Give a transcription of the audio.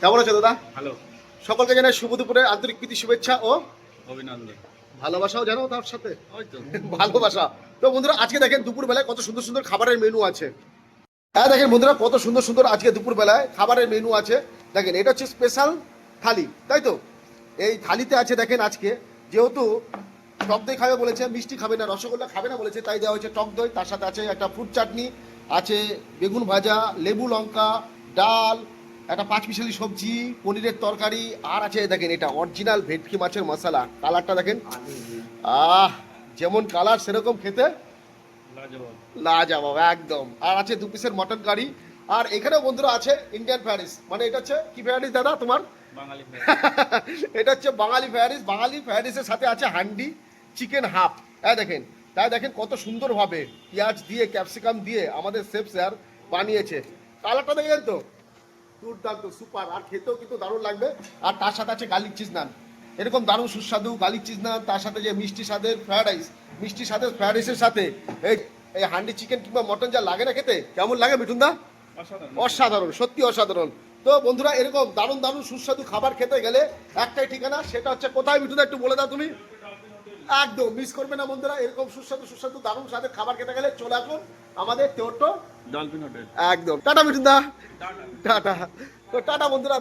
কেমন আছো দাদা? হ্যালো সকলকে জানাই শুভ দুপুরে আন্তরিক প্রীতি শুভেচ্ছা ও অভিনন্দন। ভালোবাসাও জানো তার সাথে? ভালোবাসা। তো বন্ধুরা আজকে দেখেন দুপুর বেলায় কত সুন্দর সুন্দর খাবারের মেনু আছে। হ্যাঁ দেখেন বন্ধুরা কত সুন্দর সুন্দর আজকে দুপুর বেলায় খাবারের মেনু আছে। দেখেন এটা হচ্ছে স্পেশাল থালি তাই তো? এই থালিতে আছে দেখেন আজকে যেহেতু টক দই খাবে বলেছে মিষ্টি খাবে না রসগোল্লা খাবে না বলেছে তাই দেওয়া হয়েছে টক দই। তার সাথে আছে একটা ফ্রুট চাটনি আছে বেগুন ভাজা লেবু লঙ্কা ডাল একটা পাঁচ মিশালি সবজি পনিরের তরকারি আর আছে দেখেন এটা অরিজিনাল ভেটকি মাছের মশলা। কালারটা দেখেন। আহ যেমন কালার সেরকম খেতে লাজবাব। একদম। আর আছে দু পিসের মটন কারি আর এখানেও বন্ধুরা আছে ইন্ডিয়ান ফ্যারিস মানে এটা হচ্ছে কি ফ্যারিস দাদা তোমার? এটা হচ্ছে বাঙালি ফ্যারিস বাঙালি ফ্যারিসের সাথে আছে হান্ডি চিকেন হাফ হ্যাঁ দেখেন তাই দেখেন কত সুন্দরভাবে পেঁয়াজ দিয়ে ক্যাপসিকাম দিয়ে আমাদের শেফ স্যার বানিয়েছে। কালারটা দেখেন তো? দুর্দান্ত সুপার। আর খেতেও কিন্তু দারুণ লাগবে। আর তার সাথে আছে গার্লিক চিজ নান এরকম দারুণ সুস্বাদু গার্লিক চিজ নান তার সাথে যে মিষ্টি স্বাদের ফ্রায়েড রাইস মিষ্টি স্বাদের ফ্রায়েড রাইসের সাথে এই এই হান্ডি চিকেন কিংবা মটন যা লাগে না খেতে কেমন লাগে মিঠুন দা অসাধারণ সত্যি অসাধারণ। তো বন্ধুরা এরকম দারুণ দারুণ সুস্বাদু খাবার খেতে গেলে একটাই ঠিকানা সেটা হচ্ছে কোথায় মিঠুদা একটু বলে দাও তুমি। একদম মিস করবে না বন্ধুরা এরকম সুস্বাদু সুস্বাদু দারুণ স্বাদের খাবার খেতে গেলে চলে আসুন আমাদের তেওটো ডলফিন হোটেল একদম। টাটা মিঠুন দা টাটা। তো টাটা বন্ধুরা।